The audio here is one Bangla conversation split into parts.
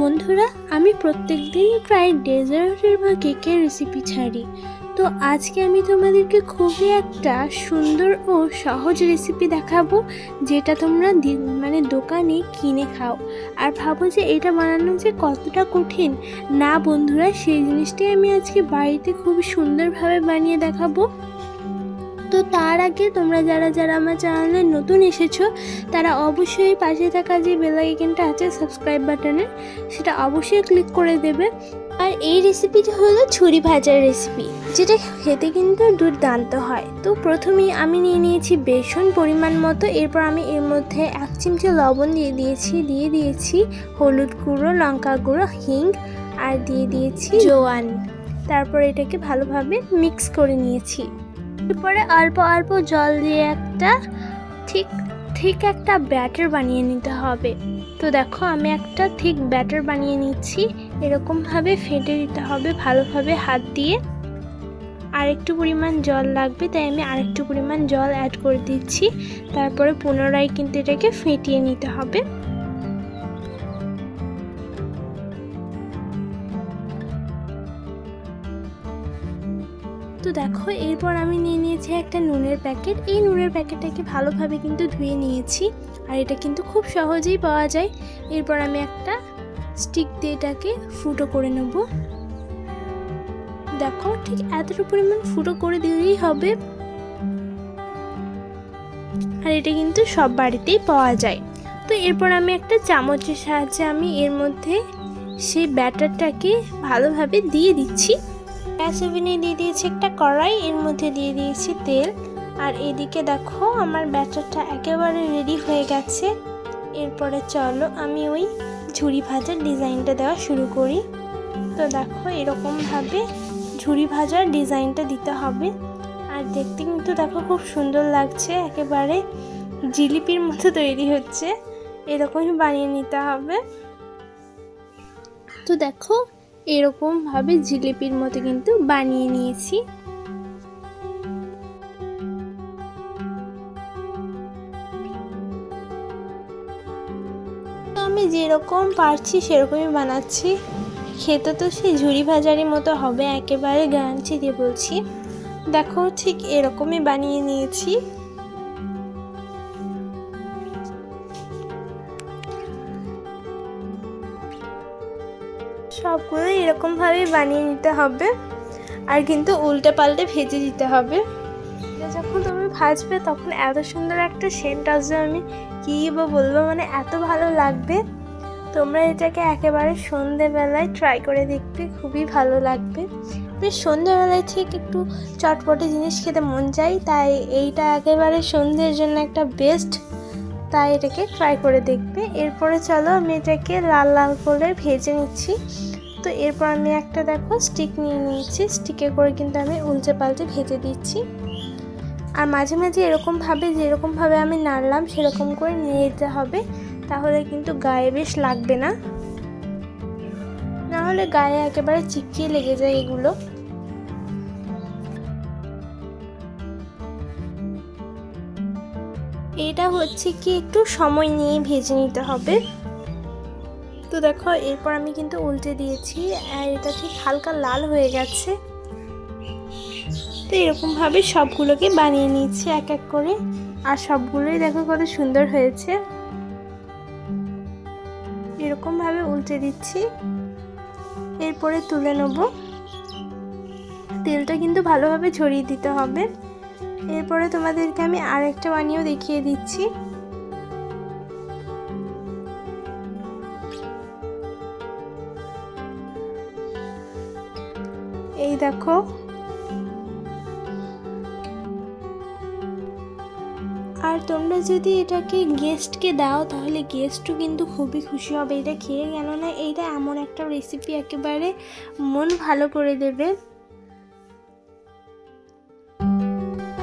বন্ধুরা, আমি প্রত্যেক দিনই প্রায় ডেজার্টের বা কেকের রেসিপি ছাড়ি। তো আজকে আমি তোমাদেরকে খুবই একটা সুন্দর ও সহজ রেসিপি দেখাবো, যেটা তোমরা মানে দোকানে কিনে খাও। আর ভাবো যে এটা বানানো যে কতটা কঠিন। না বন্ধুরা, সেই জিনিসটাই আমি আজকে বাড়িতে খুব সুন্দরভাবে বানিয়ে দেখাবো। তো তার আগে তোমরা যারা যারা আমার চ্যানেলে নতুন এসেছ, তারা অবশ্যই পাশে থাকা যে বেল আইকনটা আছে সাবস্ক্রাইব বাটনের সেটা অবশ্যই ক্লিক করে দেবে। আর এই রেসিপিটা হলো ছুরি ভাজার রেসিপি যেটা খেতে কিন্তু দুর্দান্ত হয়। তো প্রথমেই আমি নিয়ে নিয়েছি বেসন পরিমাণ মতো, এরপর আমি এর মধ্যে এক চিমচে লবণ দিয়ে দিয়েছি দিয়ে দিয়েছি হলুদ গুঁড়ো, লঙ্কা গুঁড়ো, হিং, আর দিয়ে দিয়েছি জোয়ান। তারপর এটাকে ভালোভাবে মিক্স করে নিয়েছি। এরপরে অল্প অল্প জল দিয়ে একটা ঠিক ঠিক একটা ব্যাটার বানিয়ে নিতে হবে। তো দেখো, আমি একটা ঠিক ব্যাটার বানিয়ে নিচ্ছি। এরকমভাবে ফেটে দিতে হবে, ভালোভাবে হাত দিয়ে। আর একটু পরিমাণ জল লাগবে, তাই আমি আরেকটু পরিমাণ জল অ্যাড করে দিচ্ছি। তারপরে পুনরায় কিন্তু এটাকে ফেটিয়ে নিতে হবে। তো দেখো, এরপর আমি নিয়ে নিয়েছি একটা নুনের প্যাকেট। এই নুনের প্যাকেটটাকে ভালোভাবে কিন্তু ধুয়ে নিয়েছি, আর এটা কিন্তু খুব সহজেই পাওয়া যায়। এরপর আমি একটা স্টিক দিয়ে এটাকে ফুটো করে নেব। দেখো, ঠিক এতটা পরিমাণ ফুটো করে দিলেই হবে। আর এটা কিন্তু সব বাড়িতেই পাওয়া যায়। তো এরপর আমি একটা চামচের সাহায্যে আমি এর মধ্যে সেই ব্যাটারটাকে ভালোভাবে দিয়ে দিচ্ছি। গ্যাস ওভেনে দিয়ে দিয়েছি, একটা কড়াই, এর মধ্যে দিয়ে দিয়েছি তেল। আর এদিকে দেখো, আমার ব্যাটারটা একেবারে রেডি হয়ে গেছে। এরপরে চলো আমি ওই ঝুড়ি ভাজার ডিজাইনটা দেওয়া শুরু করি। তো দেখো, এরকমভাবে ঝুড়ি ভাজার ডিজাইনটা দিতে হবে। আর দেখতে কিন্তু দেখো, খুব সুন্দর লাগছে, একেবারে জিলিপির মতো তৈরি হচ্ছে। এরকমই বানিয়ে নিতে হবে। তো দেখো এরকমভাবে জিলিপির মতো কিন্তু বানিয়ে নিয়েছি। আমি যেরকম পারছি সেরকমই বানাচ্ছি। খেতে তো সেই ঝুড়ি ভাজারই মতো হবে, একেবারে গ্যারান্টি দিয়ে বলছি। দেখো ঠিক এরকমই বানিয়ে নিয়েছি। সবগুলো এরকমভাবেই বানিয়ে নিতে হবে। আর কিন্তু উল্টে পাল্টে ভেজে দিতে হবে। যখন তুমি ভাজবে তখন এত সুন্দর একটা সেন্ট আসবে, আমি কী বা বলব মানে এত ভালো লাগবে। তোমরা এটাকে একেবারে সন্ধেবেলায় ট্রাই করে দেখবে, খুবই ভালো লাগবে। বেশ সন্ধেবেলায় ঠিক একটু চটপটে জিনিস খেতে মন চাই তাই এইটা একেবারে সন্ধ্যের জন্য একটা বেস্ট তাই এটাকে ট্রাই করে দেখবে। এরপরে চলো আমি এটাকে লাল লাল করে ভেজে নিচ্ছি। তো এরপর আমি একটা দেখো স্টিক নিয়ে নিয়েছি। স্টিকে করে কিন্তু আমি উল্টে পাল্টে ভেজে দিচ্ছি। আর মাঝে মাঝে এরকমভাবে, যেরকমভাবে আমি নাড়লাম, সেরকম করে নিয়ে যেতে হবে। তাহলে কিন্তু গায়ে বেশ লাগবে না। নাহলে গায়ে একেবারে চিপকিয়ে লেগে যায় এগুলো। এটা হচ্ছে কি, একটু সময় নিয়ে ভেজে নিতে হবে। দেখো, এরপর আমি কিন্তু উল্টে দিয়েছি, আর এটা ঠিক হালকা লাল হয়ে গেছে। তো এরকমভাবে সবগুলোকে বানিয়ে নিয়েছি এক এক করে, আর সবগুলোই দেখো কত সুন্দর হয়েছে। এরকমভাবে উল্টে দিচ্ছি। এরপরে তুলে নেব। তেলটা কিন্তু ভালোভাবে ছড়িয়ে দিতে হবে। এরপরে তোমাদেরকে আমি আরেকটা বানিয়েও দেখিয়ে দিচ্ছি। এই দেখো। আর তোমরা যদি এটাকে গেস্টকে দাও, তাহলে গেস্টও কিন্তু খুবই খুশি হবে। এটা খেয়ে গেল না, এইটা এমন একটা রেসিপি একেবারে মন ভালো করে দেবে।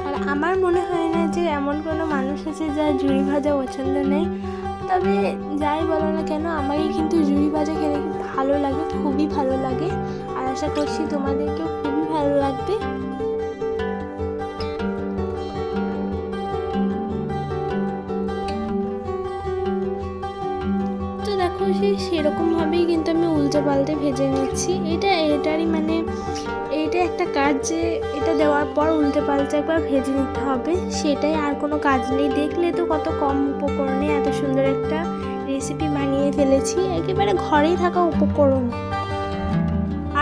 আর আমার মনে হয় না যে এমন কোনো মানুষ আছে যার জুড়ি ভাজা পছন্দ নেই। তবে যাই বলো না কেন আমাকে কিন্তু জুড়ি ভাজা খেতে ভালো লাগে, খুবই ভালো লাগে। আশা করছি তোমাদেরকেও খুবই ভালো লাগবে। তো দেখো, সে সেরকমভাবেই কিন্তু আমি উল্টে পাল্টে ভেজে নিচ্ছি। এটা, এটারই মানে এটা একটা কাজ যে, এটা দেওয়ার পর উল্টে পাল্টে একবার ভেজে নিতে হবে। সেটাই আর কোনো কাজ নেই। দেখলে তো কত কম উপকরণে এত সুন্দর একটা রেসিপি বানিয়ে ফেলেছি। একেবারে ঘরেই থাকা উপকরণ।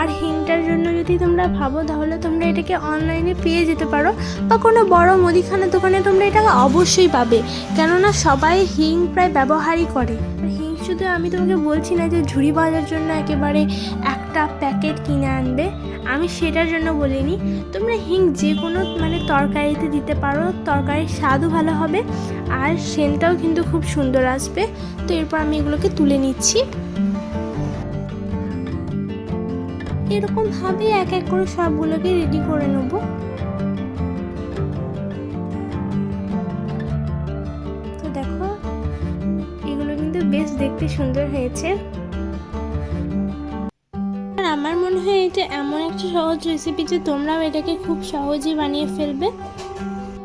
আর হিংটার জন্য যদি তোমরা ভাবো, তাহলে তোমরা এটাকে অনলাইনে পেয়ে যেতে পারো। বা কোনো বড় মুদিখানা দোকানে তোমরা এটাকে অবশ্যই পাবে। কেননা সবাই হিং প্রায় ব্যবহারই করে। হিং শুধু আমি তোমাকে বলছি না যে ঝুড়ি বাজার জন্য একেবারে একটা প্যাকেট কিনে আনবে। আমি সেটার জন্য বলিনি। তোমরা হিং যে কোনো মানে তরকারিতে দিতে পারো। তরকারির স্বাদও ভালো হবে। আর সেন্টটাও কিন্তু খুব সুন্দর আসবে। তো এরপর আমি এগুলোকে তুলে নিচ্ছি। এরকম ভাবে এক এক করে সবগুলোকে রেডি করে নেব। তো দেখো, এগুলো কিন্তু বেশ দেখতে সুন্দর হয়েছে। আর আমার মনে হয় এটা এমন একটা সহজ রেসিপি যে তোমরাও এটাকে খুব সহজেই বানিয়ে ফেলবে।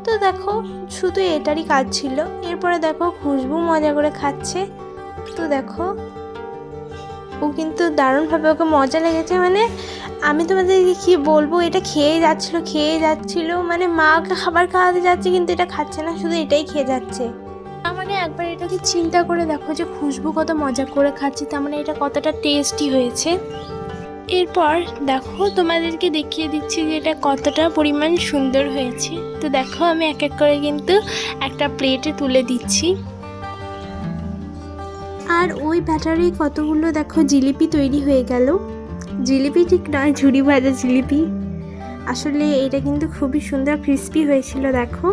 তো দেখো, শুধু এটারই কাজ ছিল। এরপরে দেখো, খুশবু মজা করে খাচ্ছে। তো দেখো ও কিন্তু দারুণভাবে ওকে মজা লেগেছে মানে আমি তোমাদেরকে কি বলব, এটা খেয়ে যাচ্ছিল খেয়ে যাচ্ছিল মানে মা ওকে খাবার খাওয়াতে যাচ্ছে কিন্তু এটা খাচ্ছে না, শুধু এটাই খেয়ে যাচ্ছে। তার মানে একবার এটাকে চিন্তা করে দেখো যে খুশবু কত মজা করে খাচ্ছে, তার মানে এটা কতটা টেস্টি হয়েছে। এরপর দেখো তোমাদেরকে দেখিয়ে দিচ্ছি যে এটা কতটা পরিমাণ সুন্দর হয়েছে। তো দেখো আমি এক এক করে কিন্তু একটা প্লেটে তুলে দিচ্ছি। আর ওই ব্যাটারে কতগুলো দেখো জিলিপি তৈরি হয়ে গেল। জিলিপি ঠিক নয়, ঝুড়ি ভাজা জিলিপি। আসলে এটা কিন্তু খুবই সুন্দর ক্রিস্পি হয়েছিল, দেখো।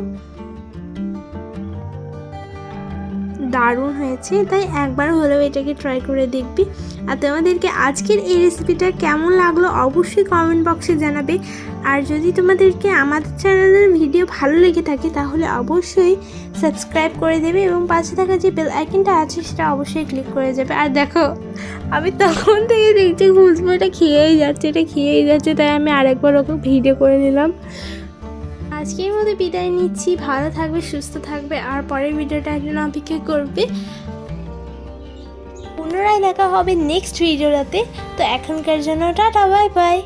দারুণ হয়েছে, তাই একবার হলেও এটাকে ট্রাই করে দেখবি। আর তোমাদেরকে আজকের এই রেসিপিটা কেমন লাগল অবশ্যই কমেন্ট বক্সে জানাবে। আর যদি তোমাদেরকে আমাদের চ্যানেলের ভিডিও ভালো লেগে থাকে, তাহলে অবশ্যই সাবস্ক্রাইব করে দেবে এবং পাশে থাকা যে বেল আইকনটা আছে, সেটা অবশ্যই ক্লিক করে যাবে আর দেখো, আমি তখন থেকে দেখছি খুশবু এটা খেয়েই যাচ্ছে, এটা খেয়েই যাচ্ছে, তাই আমি আরেকবার ওকে ভিডিও করে নিলাম। আজকের মতো বিদায় নিচ্ছি, ভালো থাকবে, সুস্থ থাকবে, আর পরের ভিডিওটার জন্য অপেক্ষা করবে। পুনরায় দেখা হবে নেক্সট ভিডিওটাতে তো এখনকার জন্য টাটা বাই বাই